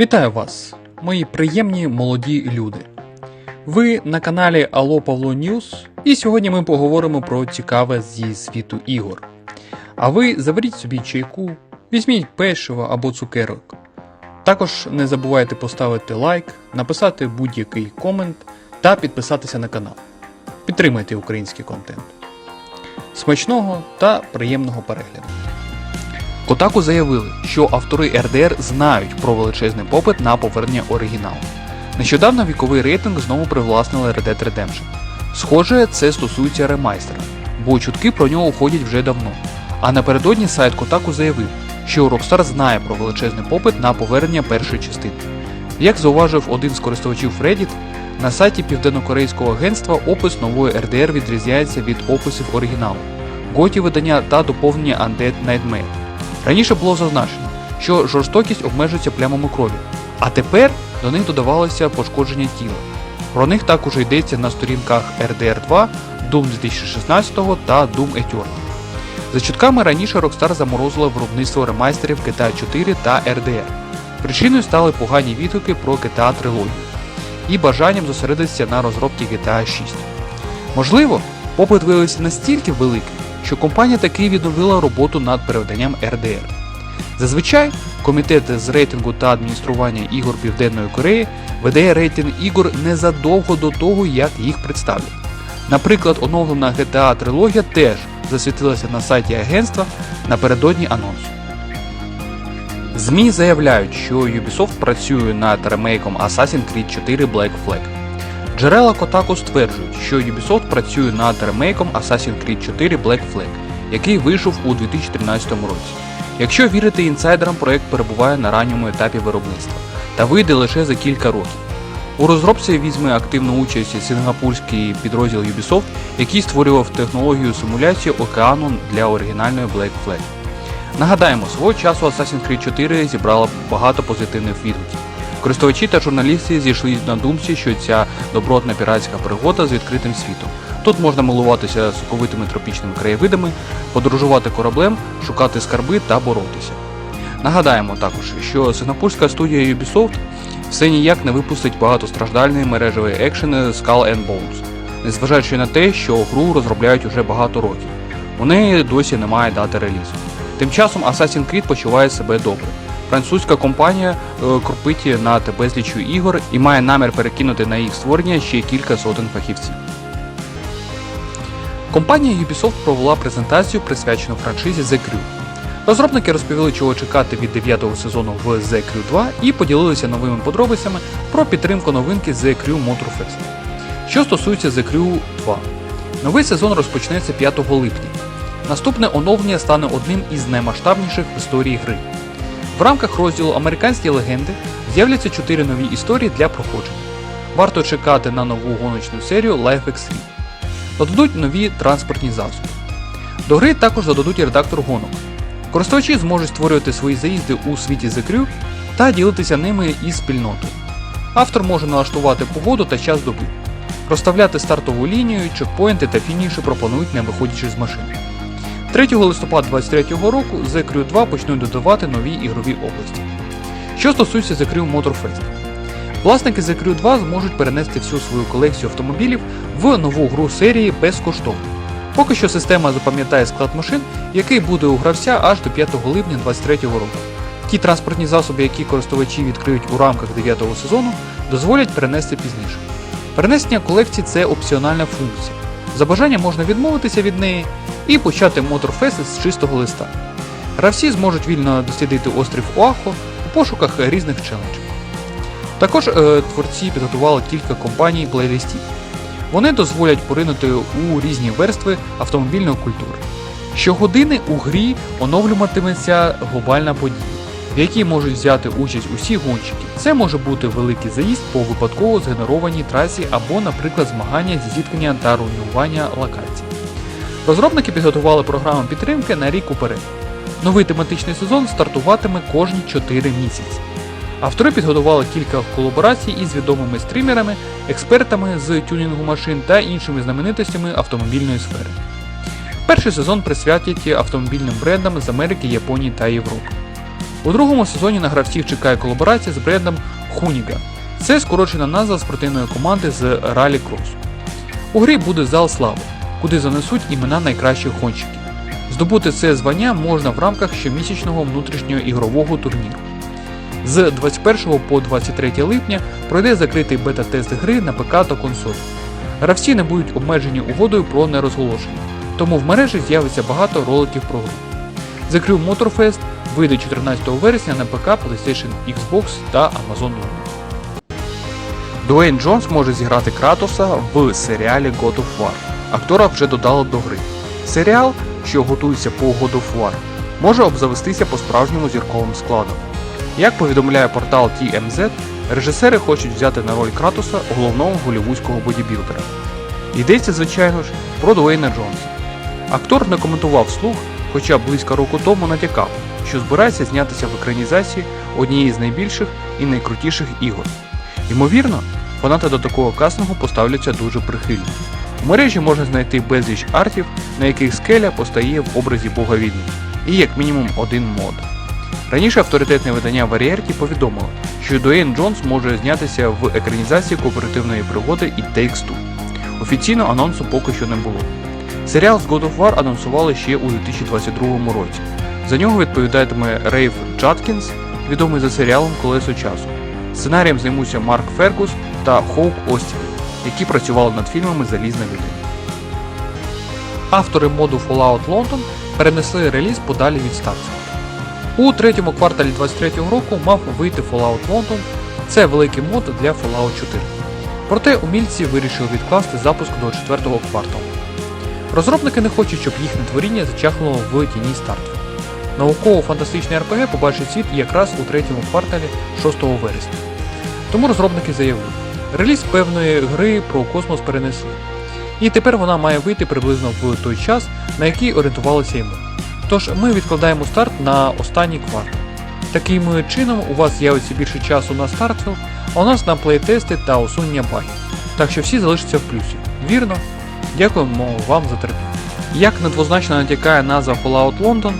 Вітаю вас, мої приємні молоді люди. Ви на каналі Алло Павло Ньюс, і сьогодні ми поговоримо про цікаве зі світу ігор. А ви заберіть собі чайку, візьміть печиво або цукерок. Також не забувайте поставити лайк, написати будь-який комент та підписатися на канал. Підтримайте український контент. Смачного та приємного перегляду. Котаку заявили, що автори РДР знають про величезний попит на повернення оригіналу. Нещодавно віковий рейтинг знову привласнили Red Dead Redemption. Схоже, це стосується ремайстера, бо чутки про нього ходять вже давно. А напередодні сайт Котаку заявив, що Rockstar знає про величезний попит на повернення першої частини. Як зауважив один з користувачів Reddit, на сайті південнокорейського агентства опис нової RDR відрізняється від описів оригіналу, готі видання та доповнення Undead Nightmare. Раніше було зазначено, що жорстокість обмежується плямами крові, а тепер до них додавалося пошкодження тіла. Про них також йдеться на сторінках RDR 2, Doom 2016 та Doom Eternal. За чутками раніше Rockstar заморозила виробництво ремайстерів GTA 4 та RDR. Причиною стали погані відгуки про GTA трилогію і бажанням зосередитися на розробці GTA 6. Можливо, попит виявився настільки великий, що компанія таки відновила роботу над переведенням RDR. Зазвичай комітет з рейтингу та адміністрування ігор Південної Кореї видає рейтинг ігор незадовго до того, як їх представлять. Наприклад, оновлена GTA трилогія теж засвітилася на сайті агентства напередодні анонсу. ЗМІ заявляють, що Ubisoft працює над ремейком Assassin's Creed 4 Black Flag. Джерела Kotaku стверджують, що Ubisoft працює над ремейком Assassin's Creed 4 Black Flag, який вийшов у 2013 році. Якщо вірити інсайдерам, проект перебуває на ранньому етапі виробництва та вийде лише за кілька років. У розробці візьме активну участь сингапурський підрозділ Ubisoft, який створював технологію симуляції океану для оригінальної Black Flag. Нагадаємо, свого часу Assassin's Creed 4 зібрала багато позитивних відгуків. Користувачі та журналісти зійшли на думці, що ця добротна піратська пригода з відкритим світом. Тут можна милуватися соковитими тропічними краєвидами, подорожувати кораблем, шукати скарби та боротися. Нагадаємо також, що сингапурська студія Ubisoft все ніяк не випустить багатостраждальний мережевий екшен Skull and Bones, незважаючи на те, що гру розробляють уже багато років. У неї досі немає дати релізу. Тим часом Assassin's Creed почуває себе добре. Французька компанія е, кропить над безлічю ігор і має намір перекинути на їх створення ще кілька сотень фахівців. Компанія Ubisoft провела презентацію, присвячену франшизі The Crew. Розробники розповіли, чого чекати від 9-го сезону в The Crew 2 і поділилися новими подробицями про підтримку новинки The Crew Motorfest. Що стосується The Crew 2, новий сезон розпочнеться 5 липня. Наступне оновлення стане одним із наймасштабніших в історії гри. В рамках розділу Американські легенди з'являться 4 нові історії для проходження. Варто чекати на нову гоночну серію Life Extreme. Додадуть нові транспортні засоби. До гри також додадуть редактор гонок. Користувачі зможуть створювати свої заїзди у світі The Crew та ділитися ними із спільнотою. Автор може налаштувати погоду та час доби. Розставляти стартову лінію, чекпоінти та фініші пропонують не виходячи з машини. 3 листопада 2023 року The Crew 2 почнуть додавати нові ігрові області. Що стосується The Crew Motorfest. Власники The Crew 2 зможуть перенести всю свою колекцію автомобілів в нову гру серії безкоштовно. Поки що система запам'ятає склад машин, який буде у гравця аж до 5 липня 2023 року. Ті транспортні засоби, які користувачі відкриють у рамках 9 сезону, дозволять перенести пізніше. Перенесення колекції це опціональна функція. За бажанням можна відмовитися від неї і почати Motorfest з чистого листа. Гравці зможуть вільно дослідити острів Оахо у пошуках різних челенджів. Також е, творці підготували кілька компаній плейлистів. Вони дозволять поринути у різні верстви автомобільної культури. Щогодини у грі оновлюватиметься глобальна подія, в якій можуть взяти участь усі гонщики. Це може бути великий заїзд по випадково згенерованій трасі або, наприклад, змагання зі зіткнення та руйнування локацій. Розробники підготували програму підтримки на рік уперед. Новий тематичний сезон стартуватиме кожні 4 місяці. Автори підготували кілька колаборацій із відомими стрімерами, експертами з тюнінгу машин та іншими знаменитостями автомобільної сфери. Перший сезон присвятять автомобільним брендам з Америки, Японії та Європи. У другому сезоні на гравців чекає колаборація з брендом Хуніга. Це скорочена назва спортивної команди з Ралі Крос. У грі буде зал слави, куди занесуть імена найкращих гонщиків. Здобути це звання можна в рамках щомісячного внутрішнього ігрового турніру. З 21 по 23 липня пройде закритий бета-тест гри на ПК та консоль. Гравці не будуть обмежені угодою про нерозголошення, тому в мережі з'явиться багато роликів про гру. Crew Motorfest вийде 14 вересня на ПК, PlayStation Xbox та Amazon Luna. Дуейн Джонс може зіграти Кратоса в серіалі God of War. Актора вже додали до гри. Серіал, що готується по God of War, може обзавестися по справжньому зірковим складом. Як повідомляє портал TMZ, режисери хочуть взяти на роль Кратоса головного голівудського бодібілдера. Йдеться, звичайно ж, про Дуейна Джонса. Актор не коментував вслух, хоча близько року тому натякав, що збирається знятися в екранізації однієї з найбільших і найкрутіших ігор. Ймовірно, фанати до такого кастингу поставляться дуже прихильно. У мережі можна знайти безліч артів, на яких скеля постає в образі Бога війни, і як мінімум один мод. Раніше авторитетне видання Variety повідомило, що Дуейн Джонс може знятися в екранізації кооперативної пригоди і Takes. Офіційно анонсу поки що не було. Серіал з God of War анонсували ще у 2022 році. За нього відповідатиме Рейф Джаткінс, відомий за серіалом Колесо часу. Сценарієм займуться Марк Фергус та Хоук Остін, які працювали над фільмами Залізна людина. Автори моду Fallout London перенесли реліз подалі від старців. У третьому кварталі 2023 року мав вийти Fallout London. Це великий мод для Fallout 4. Проте умільці вирішили відкласти запуск до четвертого кварталу. Розробники не хочуть, щоб їхнє творіння зачахло в тіні старту. Науково-фантастичний РПГ побачить світ якраз у третьому кварталі 6 вересня. Тому розробники заявили, реліз певної гри про космос перенесли. І тепер вона має вийти приблизно в той час, на який орієнтувалися і ми. Тож ми відкладаємо старт на останній квартал. Таким чином у вас з'явиться більше часу на стартфіл, а у нас на плейтести та усунення багів. Так що всі залишаться в плюсі. Вірно? Дякуємо вам за терпіння. Як недвозначно натякає назва Fallout London,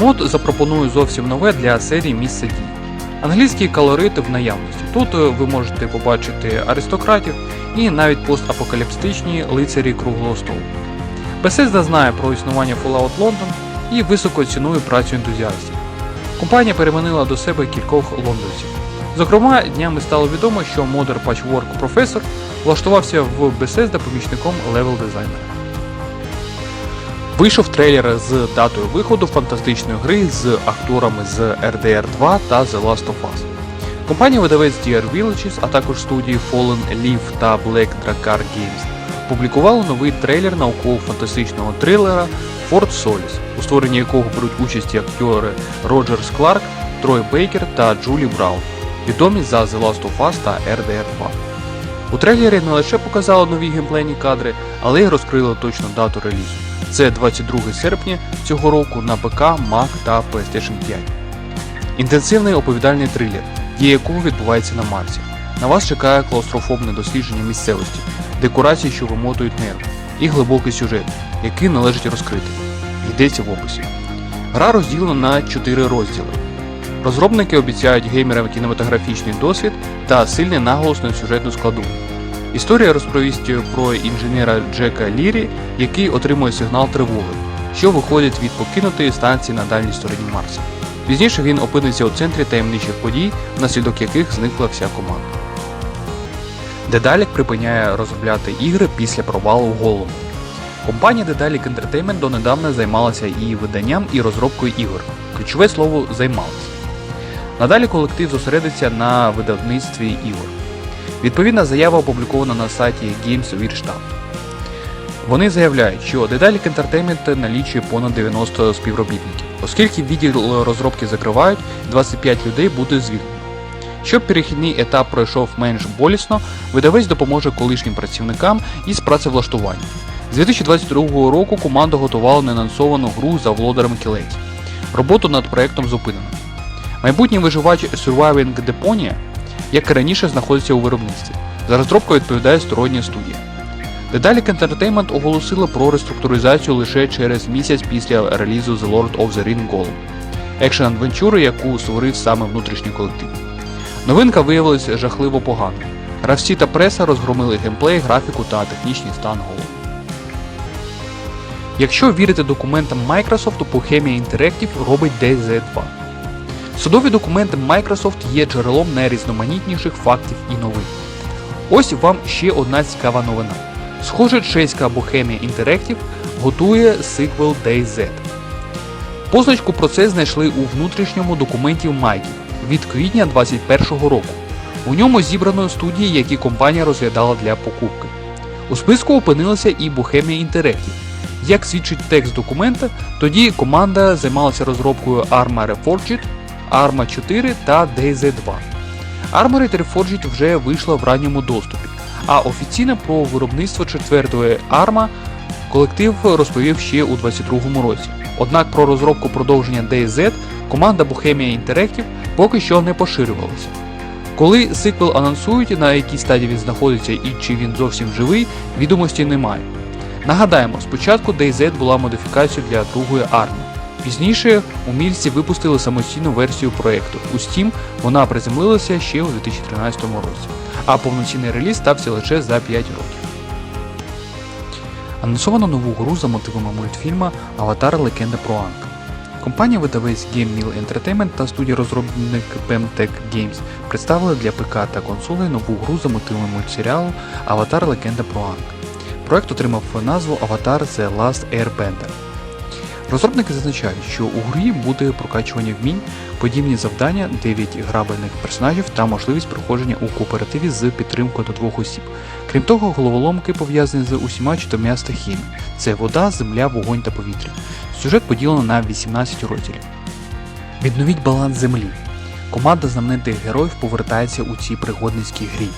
мод запропонує зовсім нове для серії місце дій. Англійський колорит в наявності. Тут е, ви можете побачити аристократів і навіть постапокаліптичні лицарі круглого столу. Bethesda знає про існування Fallout London і високо цінує працю ентузіастів. Компанія переманила до себе кількох лондонців. Зокрема, днями стало відомо, що модер Patchwork Professor влаштувався в Bethesda помічником левел дизайнера. Вийшов трейлер з датою виходу фантастичної гри з акторами з RDR 2 та The Last of Us. Компанія видавець DR Villages, а також студії Fallen Leaf та Black Dracar Games опублікували новий трейлер науково-фантастичного трилера Fort Solis, у створенні якого беруть участь актори Роджерс Кларк, Трой Бейкер та Джулі Браун, відомі за The Last of Us та RDR 2. У трейлері не лише показали нові геймплейні кадри, але й розкрили точну дату релізу. Це 22 серпня цього року на ПК, Mac та PlayStation 5. Інтенсивний оповідальний трилер, дія якого відбувається на Марсі. На вас чекає клаустрофобне дослідження місцевості, декорації, що вимотують нерви, і глибокий сюжет, який належить розкрити. Йдеться в описі. Гра розділена на 4 розділи. Розробники обіцяють геймерам кінематографічний досвід та сильний наголос на сюжетну складу. Історія розповість про інженера Джека Лірі, який отримує сигнал тривоги, що виходить від покинутої станції на дальній стороні Марса. Пізніше він опиниться у центрі таємничих подій, внаслідок яких зникла вся команда. Дедалік припиняє розробляти ігри після провалу голому. Компанія Dedalic Entertainment донедавна займалася і виданням, і розробкою ігор. Ключове слово займалася. Надалі колектив зосередиться на видавництві ігор. Відповідна заява опублікована на сайті Games Wirtschaft. Вони заявляють, що Dedalic Entertainment налічує понад 90 співробітників. Оскільки відділ розробки закривають, 25 людей буде звільнено. Щоб перехідний етап пройшов менш болісно, видавець допоможе колишнім працівникам із працевлаштуванням. З 2022 року команда готувала неанонсовану гру за володарем кілець. Роботу над проектом зупинено. Майбутній виживач Surviving Deponia, як і раніше, знаходиться у виробництві. За розробку відповідає стороння студія. Dedalic Entertainment оголосила про реструктуризацію лише через місяць після релізу The Lord of the Ring Golem. екшен адвенчури, яку створив саме внутрішній колектив. Новинка виявилася жахливо поганою. Гравці та преса розгромили геймплей, графіку та технічний стан голу. Якщо вірити документам Microsoft, то Bohemia Interactive робить DayZ 2. Судові документи Microsoft є джерелом найрізноманітніших фактів і новин. Ось вам ще одна цікава новина. Схоже, чеська Bohemia Interactive готує сиквел DayZ. Позначку про це знайшли у внутрішньому документі Майків від квітня 2021 року. У ньому зібрано студії, які компанія розглядала для покупки. У списку опинилася і Bohemia Interactive. Як свідчить текст документа, тоді команда займалася розробкою Arma Reforged, Arma 4 та DayZ 2. Armored Reforged вже вийшла в ранньому доступі, а офіційно про виробництво четвертої Arma колектив розповів ще у 2022 році. Однак про розробку продовження DayZ команда Bohemia Interactive поки що не поширювалася. Коли сиквел анонсують, на якій стадії він знаходиться і чи він зовсім живий, відомості немає. Нагадаємо, спочатку DayZ була модифікацією для другої армії. Пізніше умільці випустили самостійну версію проєкту. У Steam вона приземлилася ще у 2013 році, а повноцінний реліз стався лише за 5 років. Анонсовано нову гру за мотивами мультфільма Аватар Легенда про Анка. Компанія видавець Game Mill Entertainment та студія розробник Pemtech Games представили для ПК та консолей нову гру за мотивами мультсеріалу Аватар Легенда про Анка. Проект отримав назву Avatar The Last Airbender. Розробники зазначають, що у грі буде прокачування вмінь, подібні завдання, 9 грабельних персонажів та можливість проходження у кооперативі з підтримкою до двох осіб. Крім того, головоломки пов'язані з усіма чотирма стихіями: це вода, земля, вогонь та повітря. Сюжет поділено на 18 розділів. Відновіть баланс землі. Команда знаменитих героїв повертається у цій пригодницькій грі.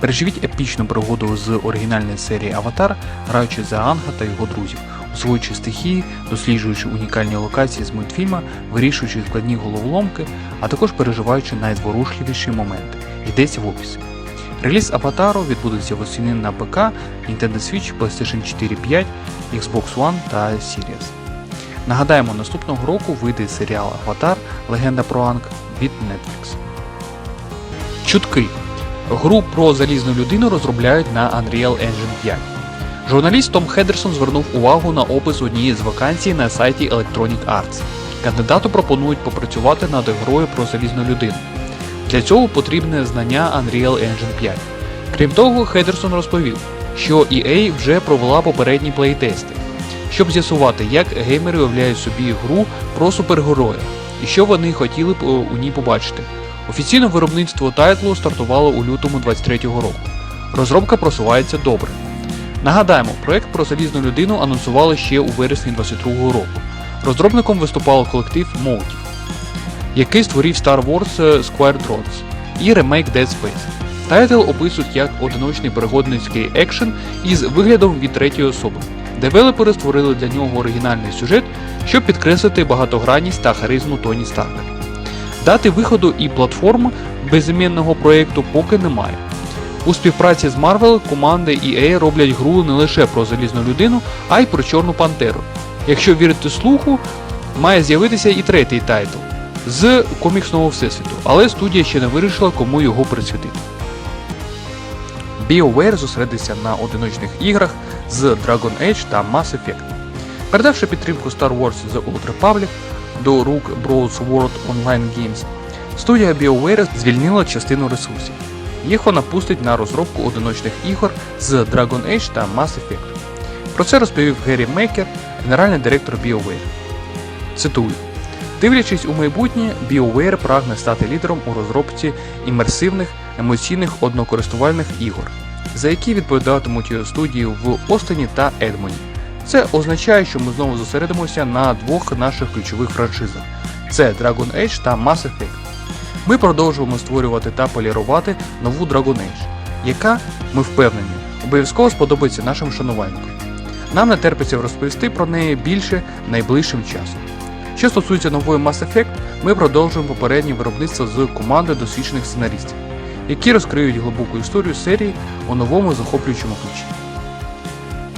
Переживіть епічну пригоду з оригінальної серії Аватар, граючи за Анга та його друзів, освоюючи стихії, досліджуючи унікальні локації з мультфільма, вирішуючи складні головоломки, а також переживаючи найзворушливіші моменти. Йдеться в описі. Реліз Аватару відбудеться восени на ПК, Nintendo Switch, PlayStation 4 5, Xbox One та Series. Нагадаємо, наступного року вийде серіал Аватар Легенда про Анг від Netflix. Чутки. Гру про залізну людину розробляють на Unreal Engine 5. Журналіст Том Хедерсон звернув увагу на опис однієї з вакансій на сайті Electronic Arts. Кандидату пропонують попрацювати над грою про залізну людину. Для цього потрібне знання Unreal Engine 5. Крім того, Хедерсон розповів, що EA вже провела попередні плейтести, щоб з'ясувати, як геймери уявляють собі гру про супергероя і що вони хотіли б е, у ній побачити. Офіційно виробництво тайтлу стартувало у лютому 23-го року. Розробка просувається добре. Нагадаємо, проект про залізну людину анонсували ще у вересні 22-го року. Розробником виступав колектив Motive, який створив Star Wars Squadrons і ремейк Dead Space. Тайтл описують як одиночний пригодницький екшен із виглядом від третьої особи. Девелопери створили для нього оригінальний сюжет, щоб підкреслити багатогранність та харизму Тоні Старка. Дати виходу і платформ безіменного проєкту поки немає. У співпраці з Marvel команди EA роблять гру не лише про залізну людину, а й про Чорну Пантеру. Якщо вірити слуху, має з'явитися і третій тайтл з коміксного всесвіту, але студія ще не вирішила, кому його присвятити. BioWare зосередиться на одиночних іграх з Dragon Age та Mass Effect. Передавши підтримку Star Wars The Old Republic до рук Bros World Online Games, студія BioWare звільнила частину ресурсів. Їх вона пустить на розробку одиночних ігор з Dragon Age та Mass Effect. Про це розповів Геррі Мейкер, генеральний директор BioWare. Цитую: Дивлячись у майбутнє, BioWare прагне стати лідером у розробці імерсивних, емоційних однокористувальних ігор, за які відповідатимуть студії в Остоні та Едмоні. Це означає, що ми знову зосередимося на двох наших ключових франшизах: це Dragon Age та Mass Effect. Ми продовжуємо створювати та полірувати нову Dragon Age, яка, ми впевнені, обов'язково сподобається нашим шанувальникам. Нам не терпиться розповісти про неї більше найближчим часом. Що стосується нової Mass Effect, ми продовжуємо попереднє виробництво з командою досвідчених сценаристів, які розкриють глибоку історію серії у новому захоплюючому ключі.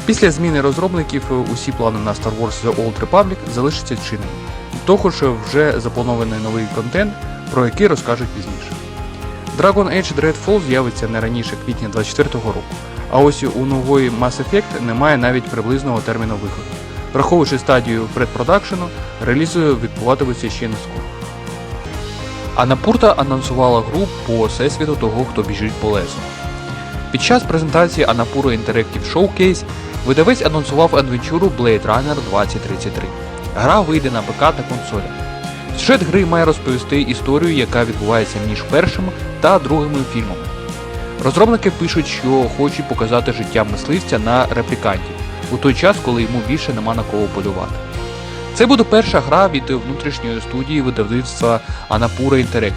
Після зміни розробників усі плани на Star Wars The Old Republic залишаться чинними. Також вже запланований новий контент, про який розкажуть пізніше. Dragon Age Dreadfall з'явиться не раніше квітня 2024 року, а ось у нової Mass Effect немає навіть приблизного терміну виходу. Враховуючи стадію предпродакшену, реліз відбуватиметься ще не скоро. Анапурта анонсувала гру по всесвіту того, хто біжить по лесу. Під час презентації Anapurna Interactive Showcase видавець анонсував адвенчуру Blade Runner 2033. Гра вийде на ПК та консолях. Сюжет гри має розповісти історію, яка відбувається між першим та другими фільмами. Розробники пишуть, що хочуть показати життя мисливця на реплікантів у той час, коли йому більше нема на кого полювати. Це буде перша гра від внутрішньої студії видавництва Anapurna Interactive.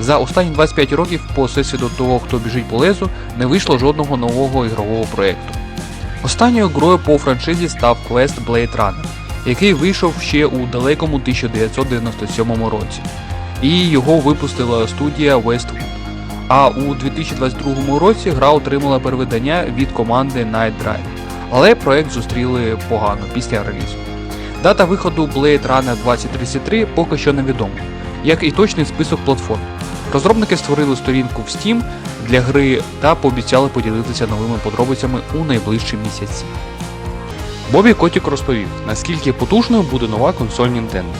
За останні 25 років по всесвіту того, хто біжить по лезу, не вийшло жодного нового ігрового проєкту. Останньою грою по франшизі став квест Blade Runner, який вийшов ще у далекому 1997 році, і його випустила студія Westwood. А у 2022 році гра отримала перевидання від команди Night Drive, але проект зустріли погано після релізу. Дата виходу Blade Runner 2033 поки що невідома, як і точний список платформ. Розробники створили сторінку в Steam для гри та пообіцяли поділитися новими подробицями у найближчі місяці. Бобі Котік розповів, наскільки потужною буде нова консоль Nintendo.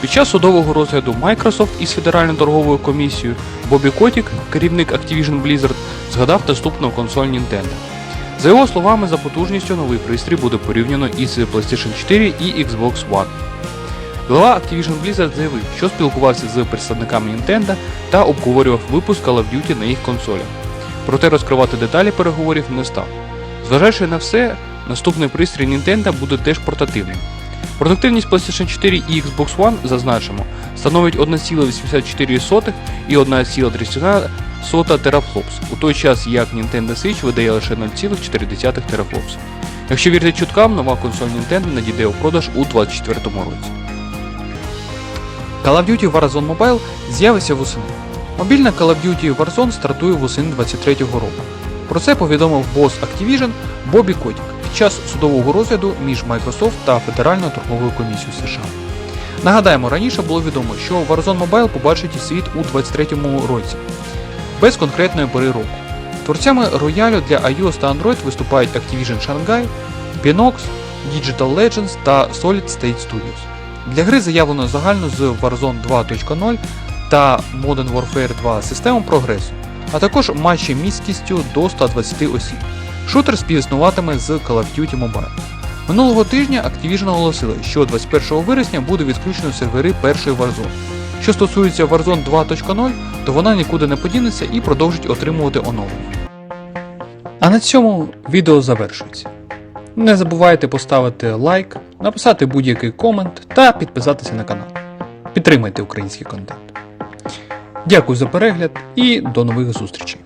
Під час судового розгляду Microsoft із Федеральною торговою комісією Бобі Котік, керівник Activision Blizzard, згадав доступну консоль Nintendo. За його словами, за потужністю новий пристрій буде порівняно із PlayStation 4 і Xbox One. Голова Activision Blizzard заявив, що спілкувався з представниками Nintendo та обговорював випуск Call of Duty на їх консолях. Проте розкривати деталі переговорів не став. Зважаючи на все, наступний пристрій Nintendo буде теж портативним. Продуктивність PlayStation 4 і Xbox One, зазначимо, становить 1,84 і 1,31 терафлопс, у той час як Nintendo Switch видає лише 0,4 терафлопс. Якщо вірити чуткам, нова консоль Nintendo надійде у продаж у 2024 році. Call of Duty Warzone Mobile з'явиться восени. Мобільна Call of Duty Warzone стартує восени 2023 року. Про це повідомив бос Activision Бобі Котік час судового розгляду між Microsoft та Федеральною торговою комісією США. Нагадаємо, раніше було відомо, що Warzone Mobile побачить світ у 2023 році, без конкретної пори року. Творцями роялю для iOS та Android виступають Activision Shanghai, Pinox, Digital Legends та Solid State Studios. Для гри заявлено загально з Warzone 2.0 та Modern Warfare 2 системою прогресу, а також матчі міськістю до 120 осіб. Шутер співіснуватиме з Call of Duty Mobile. Минулого тижня Activision оголосили, що 21 вересня буде відключено сервери першої Warzone. Що стосується Warzone 2.0, то вона нікуди не подінеться і продовжить отримувати оновлення. А на цьому відео завершується. Не забувайте поставити лайк, написати будь-який комент та підписатися на канал. Підтримайте український контент. Дякую за перегляд і до нових зустрічей!